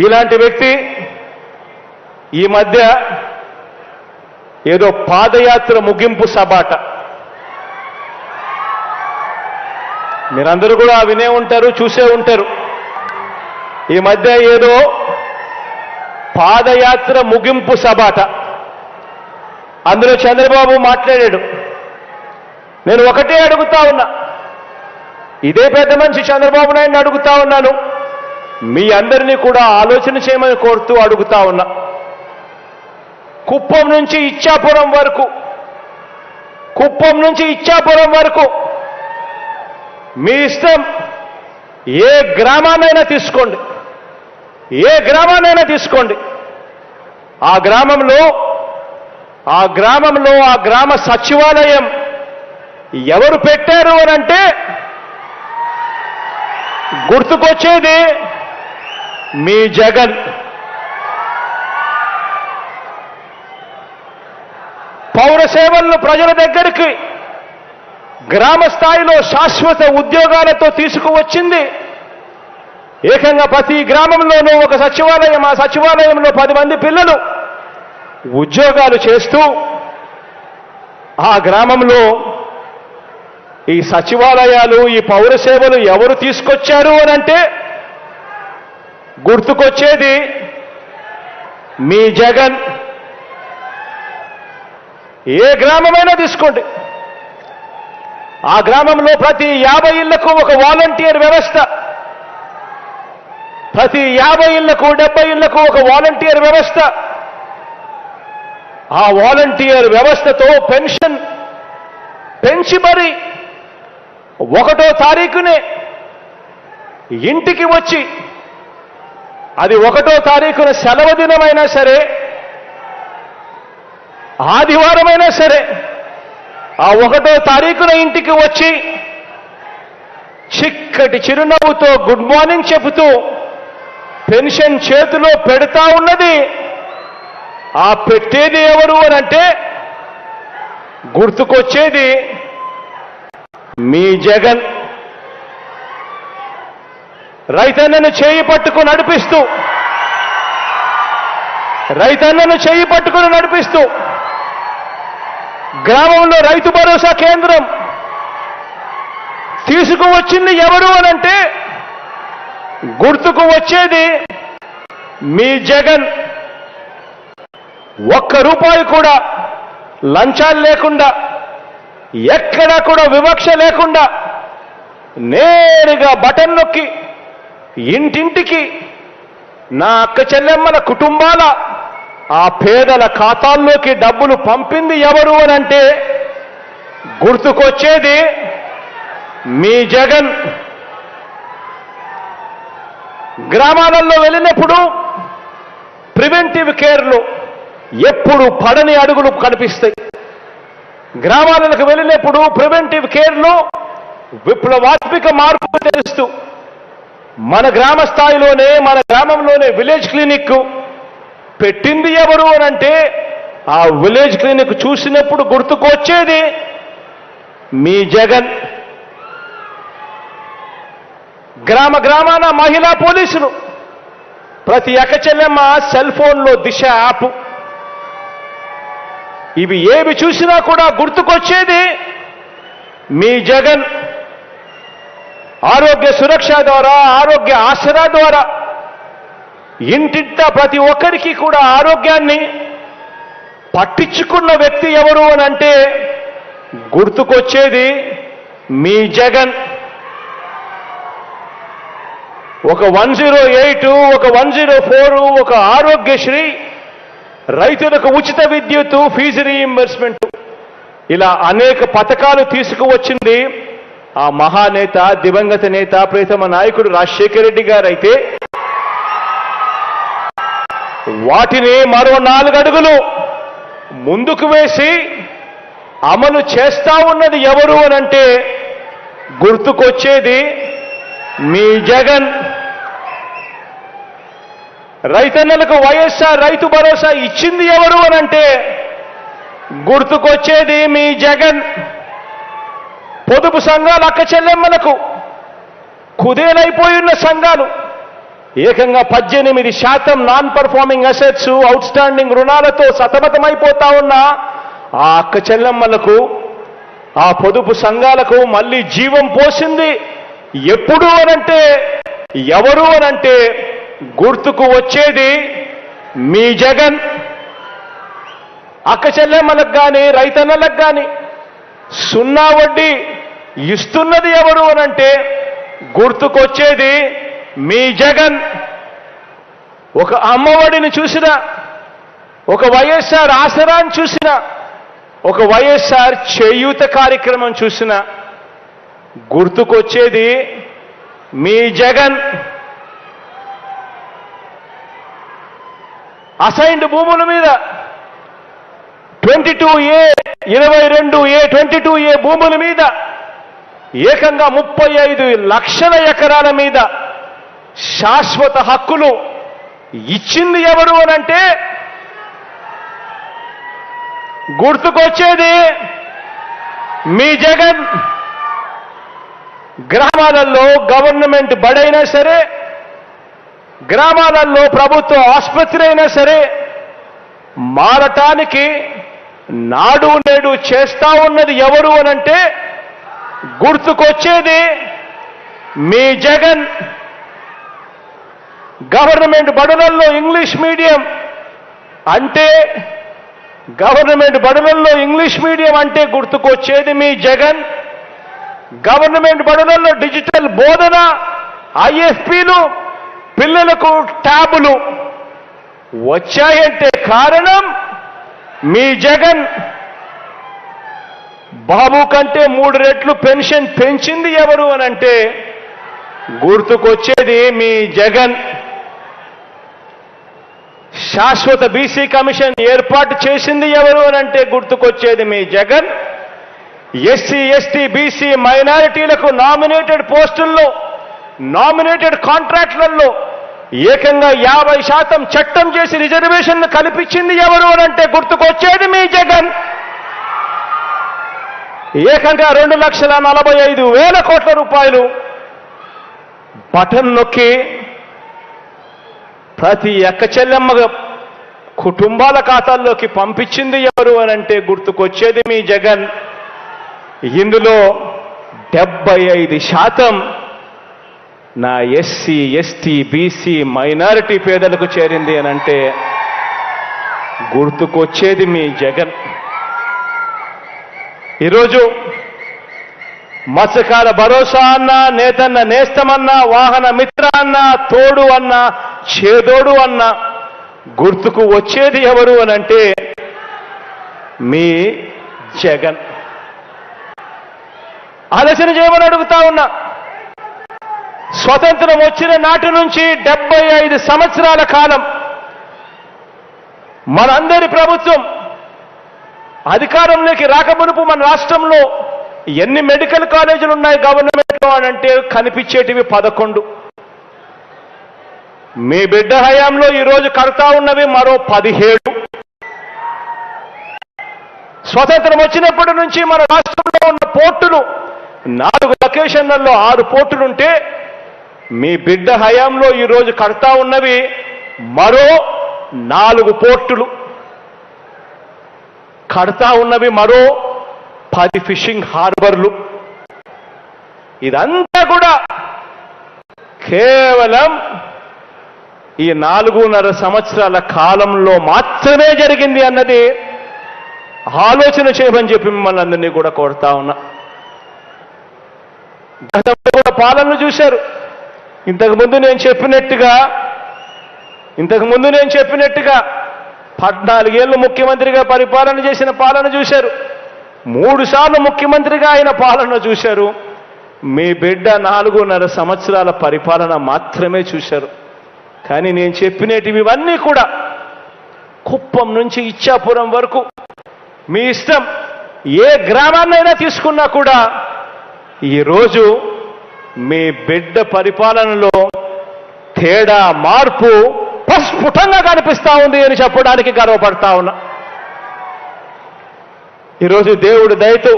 ఇలాంటి వ్యక్తి ఈ మధ్య ఏదో పాదయాత్ర ముగింపు సబాట. మీరందరూ కూడా వినే ఉంటారు చూసే ఉంటారు. ఈ మధ్య ఏదో పాదయాత్ర ముగింపు సబాట. అందులో చంద్రబాబు మాట్లాడాడు. నేను ఒకటే అడుగుతా ఉన్నా. ఇదే పెద్ద మనిషి చంద్రబాబు నాయుడిని అడుగుతా ఉన్నాను. మీ అందరినీ కూడా ఆలోచన చేయమని కోరుతూ అడుగుతా ఉన్నా. కుప్పం నుంచి ఇచ్చాపురం వరకు కుప్పం నుంచి ఇచ్చాపురం వరకు మీ ఇష్టం ఏ గ్రామాన్నైనా తీసుకోండి. ఏ గ్రామాన్నైనా తీసుకోండి. ఆ గ్రామంలో ఆ గ్రామంలో ఆ గ్రామ సచివాలయం ఎవరు పెట్టారు అని అంటే గుర్తుకొచ్చేది మీ జగన్. పౌర సేవలను ప్రజల దగ్గరికి గ్రామ స్థాయిలో శాశ్వత ఉద్యోగాలతో తీసుకువచ్చింది. ఏకంగా ప్రతి గ్రామంలోనూ ఒక సచివాలయం ఆ సచివాలయంలో పది మంది పిల్లలు ఉద్యోగాలు చేస్తూ ఆ గ్రామంలో ఈ సచివాలయాలు ఈ పౌర సేవలు ఎవరు తీసుకొచ్చారు అని అంటే గుర్తుకొచ్చేది మీ జగన్. ఏ గ్రామమైనా తీసుకోండి. ఆ గ్రామంలో ప్రతి యాభై ఇళ్ళకు ఒక వాలంటీర్ వ్యవస్థ. ప్రతి యాభై ఇళ్ళకు డెబ్బై ఇళ్ళకు ఒక వాలంటీర్ వ్యవస్థ. ఆ వాలంటీర్ వ్యవస్థతో పెన్షన్ పెంచి మరి ఒకటో తారీఖునే ఇంటికి వచ్చి అది ఒకటో తారీఖున సెలవు దినమైనా సరే ఆదివారమైనా సరే ఆ ఒకటో తారీఖున ఇంటికి వచ్చి చిక్కటి చిరునవ్వుతో గుడ్ మార్నింగ్ చెబుతూ పెన్షన్ చేతిలో పెడతా ఉన్నది ఆ పెట్టేది ఎవరు అని అంటే గుర్తుకొచ్చేది మీ జగన్. రైతన్నను చేయి పట్టుకు నడిపిస్తూ రైతన్నను చేయి పట్టుకుని నడిపిస్తూ గ్రామంలో రైతు భరోసా కేంద్రం తీసుకువచ్చింది ఎవరు అనంటే గుర్తుకు వచ్చేది మీ జగన్. ఒక్క రూపాయి కూడా లంచాలు లేకుండా ఎక్కడా కూడా వివక్ష లేకుండా నేరుగా బటన్ నొక్కి ఇంటింటికి నా అక్క చెల్లెమ్మల కుటుంబాల ఆ పేదల ఖాతాల్లోకి డబ్బులు పంపింది ఎవరు అని అంటే గుర్తుకొచ్చేది మీ జగన్. గ్రామాలలో వెళ్ళినప్పుడు ప్రివెంటివ్ కేర్లో ఎప్పుడు పడని అడుగులు కనిపిస్తాయి. గ్రామాలకు వెళ్ళినప్పుడు ప్రివెంటివ్ కేర్లో విప్లవాత్మిక మార్పు తెలుస్తూ మన గ్రామ స్థాయిలోనే మన గ్రామంలోనే విలేజ్ క్లినిక్ పెట్టింది ఎవరు అని అంటే ఆ విలేజ్ క్లినిక్ చూసినప్పుడు గుర్తుకొచ్చేది మీ జగన్. గ్రామ గ్రామాన మహిళా పోలీసులు. ప్రతి అక్క సెల్ ఫోన్లో దిశ యాప్. ఇవి ఏవి చూసినా కూడా గుర్తుకొచ్చేది మీ జగన్. ఆరోగ్య సురక్ష ద్వారా ఆరోగ్య ఆసరా ద్వారా. ఇంటింట ప్రతి ఒక్కరికి కూడా ఆరోగ్యాన్ని పట్టించుకున్న వ్యక్తి ఎవరు అని అంటే గుర్తుకొచ్చేది మీ జగన్. ఒక వన్ జీరో ఎయిట్ ఒక వన్ జీరో ఫోర్ ఒక ఆరోగ్యశ్రీ రైతులకు ఉచిత విద్యుత్ ఫీజు రీఇంబర్స్మెంట్ ఇలా అనేక పథకాలు తీసుకువచ్చింది ఆ మహానేత దివంగత నేత ప్రేతమ నాయకుడు రాజశేఖర రెడ్డి గారైతే వాటిని మరో నాలుగు అడుగులు ముందుకు వేసి అమలు చేస్తా ఉన్నది ఎవరు అనంటే గుర్తుకొచ్చేది మీ జగన్. రైతన్నలకు వైఎస్ఆర్ రైతు భరోసా ఇచ్చింది ఎవరు అనంటే గుర్తుకొచ్చేది మీ జగన్. పొదుపు సంఘాలు అక్క చెల్లెమ్మలకు కుదేలైపోయిన సంఘాలు. ఏకంగా పద్దెనిమిది శాతం non performing assets outstanding రుణాలతో సతమతమైపోతా ఉన్న ఆ అక్క చెల్లెమ్మలకు ఆ పొదుపు సంఘాలకు మళ్ళీ జీవం పోసింది. ఎప్పుడు అనంటే ఎవరు అనంటే గుర్తుకు వచ్చేది మీ జగన్. అక్క చెల్లెమ్మలకు కానీ రైతన్నలకు కానీ సున్నా వడ్డీ ఇస్తున్నది ఎవరు అనంటే గుర్తుకొచ్చేది మీ జగన్. ఒక అమ్మఒడిని చూసిన ఒక వైఎస్ఆర్ ఆసరాన్ని చూసిన ఒక వైఎస్ఆర్ చేయూత కార్యక్రమం చూసిన గుర్తుకొచ్చేది మీ జగన్. అసైన్డ్ భూముల మీద ట్వంటీ టూ ఏ ఇరవై రెండు ఏ ట్వంటీ టూ ఏ భూముల మీద ఏకంగా ముప్పై ఐదు లక్షల ఎకరాల మీద శాశ్వత హక్కులు ఇచ్చింది ఎవరు అనంటే గుర్తుకొచ్చేది మీ జగన్. గ్రామాలలో గవర్నమెంట్ బడైనా సరే గ్రామాలలో ప్రభుత్వ ఆసుపత్రి అయినా సరే మారటానికి నాడు నేడు చేస్తా ఉన్నది ఎవరు అనంటే గుర్తుకొచ్చేది మీ జగన్ గవర్నమెంట్ బడులలో ఇంగ్లీష్ మీడియం అంటే గవర్నమెంట్ బడులలో ఇంగ్లీష్ మీడియం అంటే గుర్తుకొచ్చేది మీ జగన్. గవర్నమెంట్ బడులలో డిజిటల్ బోధన ఐఎఫ్పీలు పిల్లలకు ట్యాబులు వచ్చాయంటే కారణం మీ జగన్. బాబు కంటే మూడు రెట్లు పెన్షన్ పెంచింది ఎవరు అనంటే గుర్తుకొచ్చేది మీ జగన్. శాశ్వత బీసీ కమిషన్ ఏర్పాటు చేసింది ఎవరు అనంటే గుర్తుకొచ్చేది మీ జగన్. ఎస్సీ ఎస్టీ బీసీ మైనారిటీలకు నామినేటెడ్ పోస్టుల్లో నామినేటెడ్ కాంట్రాక్ట్లలో ఏకంగా యాభై శాతం చట్టం చేసి రిజర్వేషన్ను కల్పించింది ఎవరు అనంటే గుర్తుకొచ్చేది మీ జగన్. ఏకంగా రెండు లక్షల నలభై ఐదు వేల కోట్ల రూపాయలు బటన్ నొక్కి ప్రతి ఎక్క చెల్లెమ్మ కుటుంబాల ఖాతాల్లోకి పంపించింది ఎవరు అనంటే గుర్తుకొచ్చేది మీ జగన్. ఇందులో డెబ్బై ఐదు శాతం నా ఎస్సీ ఎస్టీ బీసీ మైనారిటీ పేదలకు చేరింది అనంటే గుర్తుకొచ్చేది మీ జగన్. ఈరోజు మత్స్యకార భరోసా అన్న నేతన్న నేస్తమన్న వాహన మిత్ర అన్న తోడు అన్న చేదోడు అన్న గుర్తుకు వచ్చేది ఎవరు అనంటే మీ జగన్. ఆలోచన చేయమని అడుగుతా ఉన్నా. స్వతంత్రం వచ్చిన నాటి నుంచి డెబ్బై ఐదు సంవత్సరాల కాలం మనందరి ప్రభుత్వం అధికారంలోకి రాకమునుపు మన రాష్ట్రంలో ఎన్ని మెడికల్ కాలేజీలు ఉన్నాయి గవర్నమెంట్లో అని అంటే కనిపించేటివి పదకొండు. మీ బిడ్డ హయాంలో ఈరోజు కడతా ఉన్నవి మరో పదిహేడు. స్వతంత్రం వచ్చినప్పటి నుంచి మన రాష్ట్రంలో ఉన్న పోర్టులు నాలుగు లొకేషన్లలో ఆరు పోర్టులుంటే మీ బిడ్డ హయాంలో ఈరోజు కడతా ఉన్నవి మరో నాలుగు పోర్టులు. కడతా ఉన్నవి మరో పది ఫిషింగ్ హార్బర్లు. ఇదంతా కూడా కేవలం ఈ నాలుగున్నర సంవత్సరాల కాలంలో మాత్రమే జరిగింది అన్నది ఆలోచన చేయమని చెప్పి మిమ్మల్ని అందరినీ కూడా కోరుతా ఉన్నా. గతంలో కూడా పాలనలు చూశారు. ఇంతకు ముందు నేను చెప్పినట్టుగా ఇంతకు ముందు నేను చెప్పినట్టుగా పద్నాలుగేళ్ళు ముఖ్యమంత్రిగా పరిపాలన చేసిన పాలన చూశారు. మూడు సార్లు ముఖ్యమంత్రిగా ఆయన పాలన చూశారు. మీ బిడ్డ నాలుగున్నర సంవత్సరాల పరిపాలన మాత్రమే చూశారు. కానీ నేను చెప్పినటివి ఇవన్నీ కూడా కుప్పం నుంచి ఇచ్చాపురం వరకు. మీ ఇష్టం ఏ గ్రామాన్నైనా తీసుకున్నా కూడా ఈరోజు మీ బిడ్డ పరిపాలనలో తేడా మార్పు ప్రస్ఫుటంగా కనిపిస్తా ఉంది అని చెప్పడానికి గర్వపడతా ఉన్నా. ఈరోజు దేవుడు దయతో